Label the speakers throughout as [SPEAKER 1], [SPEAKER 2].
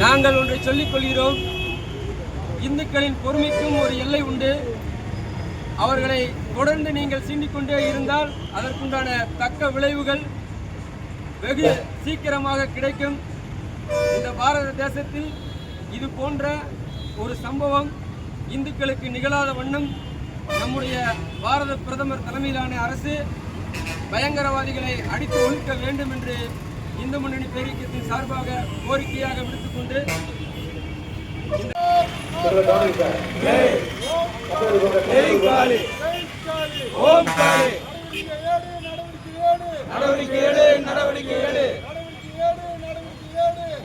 [SPEAKER 1] நாங்கள் ஒன்றை சொல்லிக் கொள்கிறோம். இந்துக்களின் பொறுமைக்கும் ஒரு எல்லை உண்டு. அவர்களை தொடர்ந்து நீங்கள் சீண்டிக்கொண்டே இருந்தால் அதற்குண்டான தக்க விளைவுகள் வெகு சீக்கிரமாக கிடைக்கும். இந்த பாரத தேசத்தில் இது போன்ற ஒரு சம்பவம் இந்துக்களுக்கு நிகழாத வண்ணம் நம்முடைய பாரத பிரதமர் தலைமையிலான அரசு பயங்கரவாதிகளை அடித்து ஒழிக்க வேண்டும் என்று இந்து முன்னணி பேரியக்கத்தின் சார்பாக கோரிக்கையாக விடுத்துக்கொண்டு ஓம் காளி நடவடிக்கை எடு நடவடிக்கை எடு.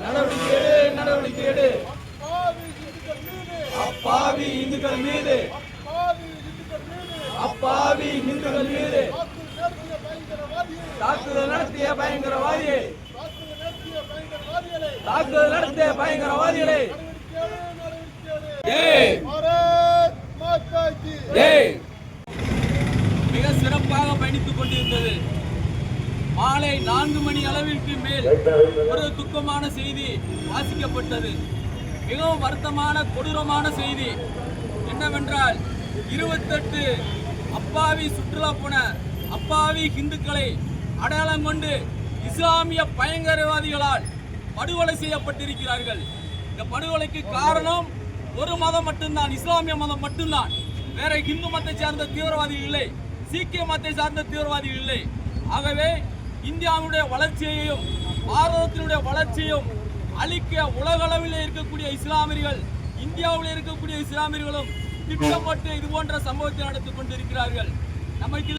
[SPEAKER 1] நடவடிக்கை எடு நடவடிக்கை எடு. அப்பாவி இந்துக்கள் மீது. அப்பாவி இந்துக்கள் மீது. தாக்குதல் நடத்திய பயங்கரவாதியை பயங்கரவாதிகளை. மிக சிறப்பாக பயணித்துக் கொண்டிருந்தது. மாலை நான்கு மணி அளவிற்கு மேல் ஒரு துக்கமான செய்தி வாசிக்கப்பட்டது. மிகவும் வருத்தமான கொடூரமான செய்தி. என்னவென்றால் இருபத்தெட்டு அப்பாவி சுற்றுலா போன அப்பாவி இந்துக்களை அடையாளம் கொண்டு இஸ்லாமிய பயங்கரவாதிகளால் படுகொலை செய்யப்பட்டிருக்கிறார்கள். இந்த படுகொலைக்கு காரணம் ஒரு மதம் மட்டும்தான் இஸ்லாமிய மதம் மட்டும்தான். வேற இந்து மதத்தை சார்ந்த தீவிரவாதிகள் இல்லை சீக்கிய மதத்தை சார்ந்த தீவிரவாதிகள் இல்லை. ஆகவே இந்தியாவுடைய வளர்ச்சியையும் பாரதத்தினுடைய வளர்ச்சியும் அழிக்க உலகளவில் இருக்கக்கூடிய இஸ்லாமியர்கள் இந்தியாவில் இருக்கக்கூடிய இஸ்லாமியர்களும் திட்டப்பட்டு இது போன்ற சம்பவத்தை நடத்தி கொண்டிருக்கிறார்கள். நமக்கு